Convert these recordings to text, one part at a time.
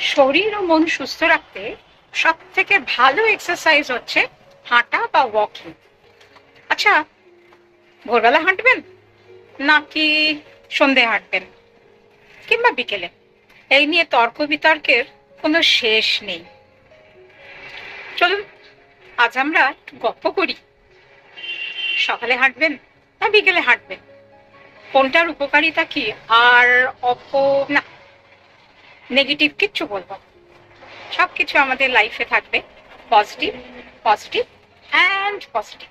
শরীর ও মন সুস্থ রাখতে সব থেকে ভালো এক্সারসাইজ হচ্ছে হাঁটা বা ওয়াকিং আচ্ছা ভোরবেলা হাঁটবেন নাকি সন্ধে হাঁটবেন? কিংবা বিকেলে? এই নিয়ে তর্ক বিতর্কের কোনো শেষ নেই। চলুন, আজ আমরা গপ্প করি। সকালে হাঁটবেন না বিকেলে হাঁটবেন? কোনটার উপকারিতা কি? আর অপ না নেগেটিভ কিচ্ছু বলব সব কিছু আমাদের লাইফে থাকবে পজিটিভ পজিটিভ অ্যান্ড পজিটিভ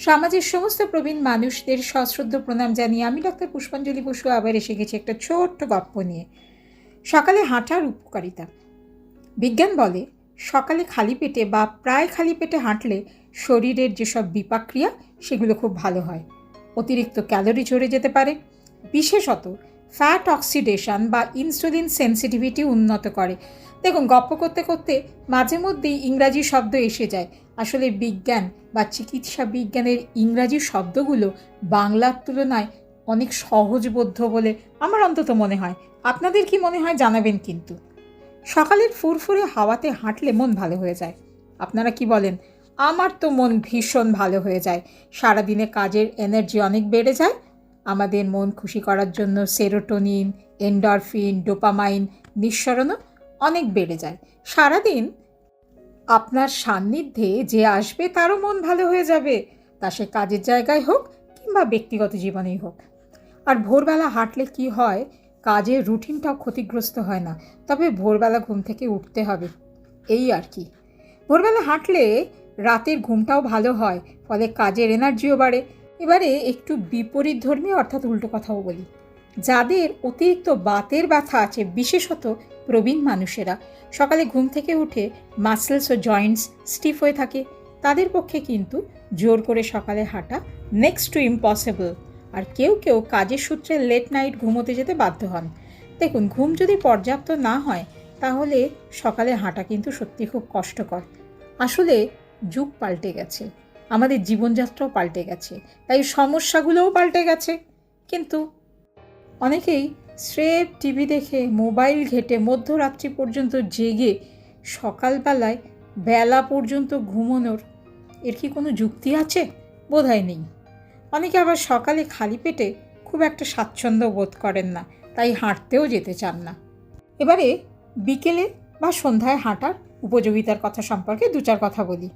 সমাজের সমস্ত প্রবীণ মানুষদের সশ্রদ্ধ প্রণাম জানিয়ে আমি ডক্টর পুষ্পাঞ্জলি বসু আবার এসে গেছি একটা ছোট্ট গপ্প নিয়ে। সকালে হাঁটার উপকারিতা। বিজ্ঞান বলে, সকালে খালি পেটে বা প্রায় খালি পেটে হাঁটলে শরীরের যেসব বিপাক্রিয়া সেগুলো খুব ভালো হয়। অতিরিক্ত ক্যালোরি ঝরে যেতে পারে। বিশেষত ফ্যাট অক্সিডেশন বা ইনসুলিন সেন্সিটিভিটি উন্নত করে। দেখুন, গপ্প করতে করতে মাঝে মধ্যেই ইংরাজি শব্দ এসে যায়। আসলে বিজ্ঞান বা চিকিৎসা বিজ্ঞানের ইংরাজি শব্দগুলো বাংলার তুলনায় অনেক সহজবোধ্য বলে আমার অন্তত মনে হয়। আপনাদের কি মনে হয় জানাবেন কিন্তু। সকালের ফুরফুরে হাওয়াতে হাঁটলে মন ভালো হয়ে যায়। আপনারা কি বলেন? আমার তো মন ভীষণ ভালো হয়ে যায়। সারাদিনে কাজের এনার্জি অনেক বেড়ে যায়। আমাদের মন খুশি করার জন্য সেরোটোনিন, এন্ডরফিন, ডোপামাইন নিঃসরণও অনেক বেড়ে যায়। সারাদিন আপনার সান্নিধ্যে যে আসবে তারও মন ভালো হয়ে যাবে। তা সে কাজের জায়গায় হোক কিংবা ব্যক্তিগত জীবনেই হোক। আর ভোরবেলা হাঁটলে কি হয়, কাজের রুটিনটাও ক্ষতিগ্রস্ত হয় না। তবে ভোরবেলা ঘুম থেকে উঠতে হবে। এই আর কি। ভোরবেলা হাঁটলে রাতের ঘুমটাও ভালো হয়, ফলে কাজের এনার্জিও বাড়ে। এবারে একটু বিপরীত ধর্মী অর্থাৎ উল্টো কথাও বলি। যাদের অতিরিক্ত বাতের ব্যথা আছে, বিশেষত প্রবীণ মানুষেরা, সকালে ঘুম থেকে উঠে মাসেলস ও জয়েন্টস স্টিফ হয়ে থাকে, তাদের পক্ষে কিন্তু জোর করে সকালে হাঁটা নেক্সট টু ইম্পসিবল আর কেউ কেউ কাজের সূত্রে লেট নাইট ঘুমোতে যেতে বাধ্য হন। দেখুন, ঘুম যদি পর্যাপ্ত না হয়, তাহলে সকালে হাঁটা কিন্তু সত্যি খুব কষ্টকর। আসলে যুগ পাল্টে গেছে। আমাদের জীবনযাত্রাও পাল্টে গেছে। তাই সমস্যাগুলোও পাল্টে গেছে। কিন্তু অনেকেই স্রেফ টিভি দেখে মোবাইল ঘেটে মধ্যরাত্রি পর্যন্ত জেগে সকালবেলায় বেলা পর্যন্ত ঘুমোনোর এর কি কোনো যুক্তি আছে? বোধহয় নেই। অনেকে আবার সকালে খালি পেটে খুব একটা স্বাচ্ছন্দ্য বোধ করেন না, তাই হাঁটতেও যেতে চান না। এবারে বিকেলে বা সন্ধ্যায় হাঁটার উপযোগিতার কথা সম্পর্কে দু চার কথা বলি।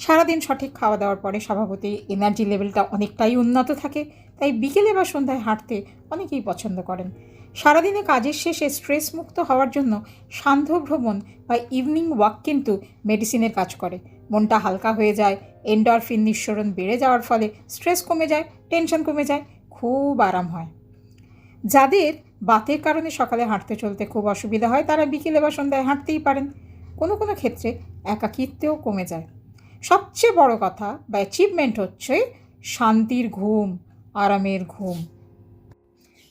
সারাদিন সঠিক খাওয়া দাওয়ার পরে স্বভাবতই এনার্জি লেভেলটা অনেকটাই উন্নত থাকে, তাই বিকেলে বা সন্ধ্যায় হাঁটতে অনেকেই পছন্দ করেন। সারাদিনে কাজের শেষে স্ট্রেস মুক্ত হওয়ার জন্য সান্ধ্য ভ্রমণ বা ইভিনিং ওয়াক কিন্তু মেডিসিনের কাজ করে। মনটা হালকা হয়ে যায় এন্ডরফিন নিঃসরণ বেড়ে যাওয়ার ফলে স্ট্রেস কমে যায় টেনশন কমে যায়, খুব আরাম হয়। যাদের বাতের কারণে সকালে হাঁটতে চলতে খুব অসুবিধা হয়, তারা বিকেলে বা সন্ধ্যায় হাঁটতেই পারেন। কোনো কোনো ক্ষেত্রে একাকিত্বেও কমে যায়। সবচেয়ে বড় কথা বা অ্যাচিভমেন্ট হচ্ছে শান্তির ঘুম, আরামের ঘুম।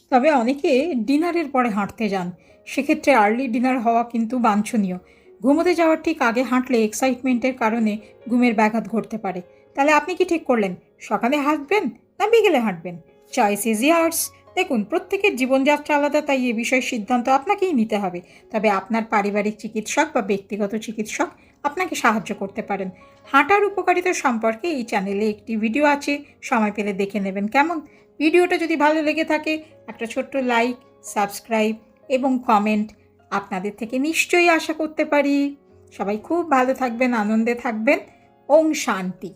তবে অনেকে ডিনারের পরে হাঁটতে যান। সেক্ষেত্রে আর্লি ডিনার হওয়া কিন্তু বাঞ্ছনীয়। ঘুমোতে যাওয়ার ঠিক আগে হাঁটলে এক্সাইটমেন্টের কারণে ঘুমের ব্যাঘাত ঘটতে পারে। তাহলে আপনি কি ঠিক করলেন? সকালে হাঁটবেন না বিকেলে হাঁটবেন? চয়েস ইজ ইয়ার্স দেখুন, প্রত্যেকের জীবনযাত্রা আলাদা, তাই এ বিষয়ে সিদ্ধান্ত আপনাকেই নিতে হবে। তবে আপনার পারিবারিক চিকিৎসক বা ব্যক্তিগত চিকিৎসক আপনাকে সাহায্য করতে পারেন। হাঁটার উপকারিতা সম্পর্কে এই চ্যানেলে একটি ভিডিও আছে, সময় পেলে দেখে নেবেন কেমন। ভিডিওটা যদি ভালো লেগে থাকে, একটা ছোট্ট লাইক, সাবস্ক্রাইব এবং কমেন্ট আপনাদের থেকে নিশ্চয়ই আশা করতে পারি। সবাই খুব ভালো থাকবেন, আনন্দে থাকবেন। ওং শান্তি।